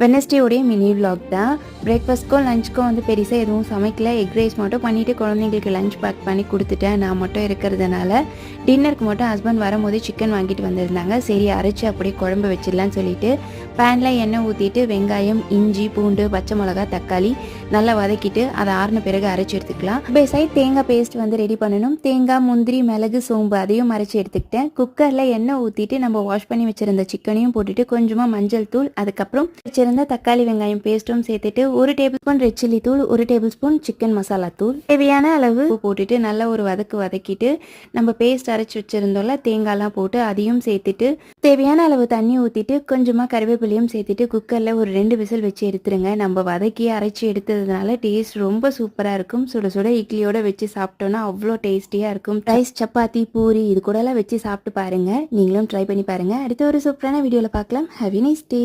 வெனஸ்டேயோடைய mini vlog தான். பிரேக்ஃபாஸ்ட்க்கும் லஞ்சுக்கும் வந்து பெருசாக எதுவும் சமைக்கல. எக் ரைஸ் மட்டும் பண்ணிவிட்டு குழந்தைங்களுக்கு லஞ்ச் பேக் பண்ணி கொடுத்துட்டேன். நான் மட்டும் இருக்கிறதுனால. டின்னருக்கு மட்டும் ஹஸ்பண்ட் வரும்போது சிக்கன் வாங்கிட்டு வந்திருந்தாங்க. சரி அரைச்சி அப்படியே குழம்பு வச்சிடலான்னு சொல்லிட்டு பேனில் எண்ணெய் ஊற்றிட்டு வெங்காயம் இஞ்சி பூண்டு பச்சை மிளகா தக்காளி நல்லா வதக்கிட்டு அதை ஆறின பிறகு அரைச்சி எடுத்துக்கலாம். பேசாய் தேங்காய் பேஸ்ட் வந்து ரெடி பண்ணணும். தேங்காய் முந்திரி மிளகு சோம்பு அதையும் அரைச்சி எடுத்துக்கிட்டேன். குக்கரில் எண்ணெய் ஊற்றிட்டு நம்ம வாஷ் பண்ணி வச்சிருந்த சிக்கனையும் போட்டுட்டு கொஞ்சமாக மஞ்சள் தூள் அதுக்கப்புறம் வச்சிருந்த தக்காளி வெங்காயம் பேஸ்ட்டும் சேர்த்துட்டு ஒரு டேபிள் ஸ்பூன் ரெட் சில்லி தூள் ஒரு டேபிள் ஸ்பூன் சிக்கன் மசாலா தூள். தேவையான அளவு போட்டுட்டு நல்லா ஒரு வதக்கு வதக்கிட்டு நம்ம பேஸ்ட் அரைச்சி வச்சிருந்தோம்ல தேங்காய்லாம் போட்டு அதையும் சேர்த்துட்டு தேவையான அளவு தண்ணி ஊற்றிட்டு கொஞ்சமாக கருவேப்பிலையும் சேர்த்துட்டு குக்கரில் ஒரு ரெண்டு விசில் வச்சு எடுத்துருங்க. நம்ம வதக்கி அரைச்சி எடுத்ததுனால டேஸ்ட் ரொம்ப சூப்பராக இருக்கும். சுட சுட இட்லியோட வச்சு சாப்பிட்டோன்னா அவ்வளோ டேஸ்டியாக இருக்கும். ரைஸ் சப்பாத்தி பூரி இது கூடலாம் வச்சு சாப்பிட்டு பாருங்க. நீங்களும் ட்ரை பண்ணி பாருங்க. அடுத்த ஒரு சூப்பரான வீடியோவில் பார்க்கலாம் ஹாவி நைஸ் டே